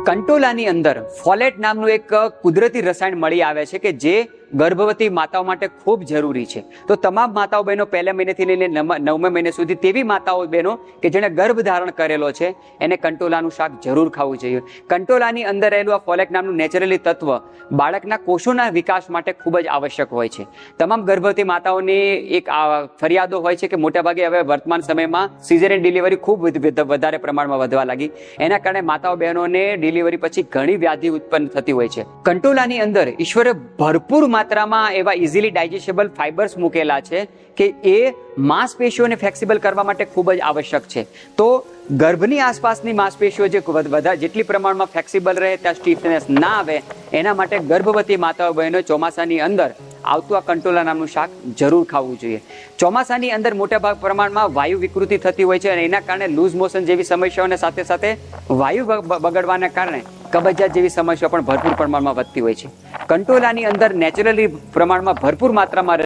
કંટોલાની અંદર ફોલેટ નામનું એક કુદરતી રસાયણ મળી આવે છે કે જે ગર્ભવતી માતાઓ માટે ખૂબ જરૂરી છે. તો તમામ માતાઓ બહેનો પહેલા મહિનેથી લઈને નવ- નવમા મહિને સુધી તેવી માતાઓ બહેનો કે જેણે ગર્ભ ધારણ કરેલો છે, એને કંટોલાનું શાક જરૂર ખાવું જોઈએ. કંટોલાની અંદર રહેલું આ ફોલેક નામનું નેચરલી તત્વ બાળકના કોષોના વિકાસ માટે ખૂબ જ આવશ્યક હોય છે. તમામ ગર્ભવતી માતાઓની એક ફરિયાદો હોય છે કે મોટાભાગે હવે વર્તમાન સમયમાં સિઝેરિયન ડિલિવરી ખૂબ વધ- વધ- વધારે પ્રમાણમાં વધવા લાગી. એના કારણે માતાઓ બહેનોને ડિલિવરી પછી ઘણી વ્યાધિ ઉત્પન્ન થતી હોય છે. કંટોલાની અંદર ઈશ્વરે ભરપૂર માત્રામાં એવા ઇઝીલી ડાયજેસ્ટેબલ ફાઇબર્સ મૂકેલા છે કે એ માંસપેશીઓને ફ્લેક્સિબલ કરવા માટે ખૂબ જ આવશ્યક છે. તો ગર્ભની આસપાસની માંસપેશીઓ જે વધારે, જેટલી પ્રમાણમાં ફ્લેક્સિબલ રહે, ત્યાં સ્ટીફનેસ ના આવે, એના માટે ગર્ભવતી માતાઓ, બહેનો ચોમાસાની અંદર આવતું આ કંટોલા નામનું શાક જરૂર ખાવું જોઈએ. ચોમાસાની અંદર મોટા ભાગ પ્રમાણમાં વાયુ વિકૃતિ થતી હોય છે અને એના કારણે લૂઝ મોશન જેવી સમસ્યાઓને સાથે સાથે વાયુ બગડવાના કારણે કબજિયાત જેવી સમસ્યાઓ પણ ભરપૂર પ્રમાણમાં વધતી હોય છે. કંટોલાની અંદર નેચરલી પ્રમાણમાં ભરપૂર માત્રામાં